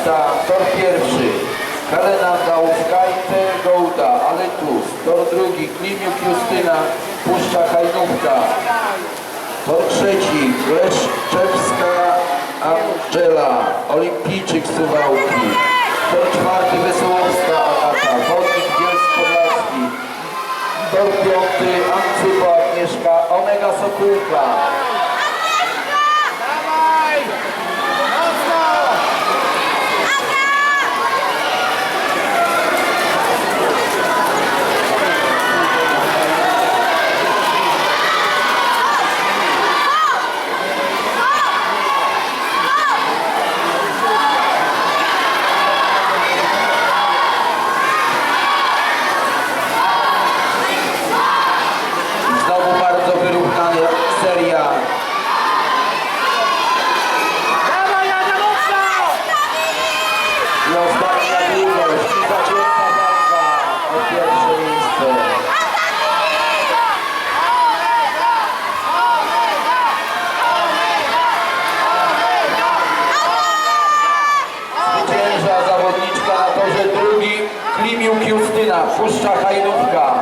Lista, tor pierwszy Helena Dałskajte, Gołda, Aletus. Tor drugi Klimiuk Justyna, Puszcza Hajnówka. Tor trzeci Leszczewska Angela, Olimpijczyk Suwałki. Tor czwarty Wesołowska Agata, Wodnik Bielsk Podlaski. Tor piąty Ancypo Agnieszka, Omega Sokółka. Piłki Justyna, Puszcza Hajnówka.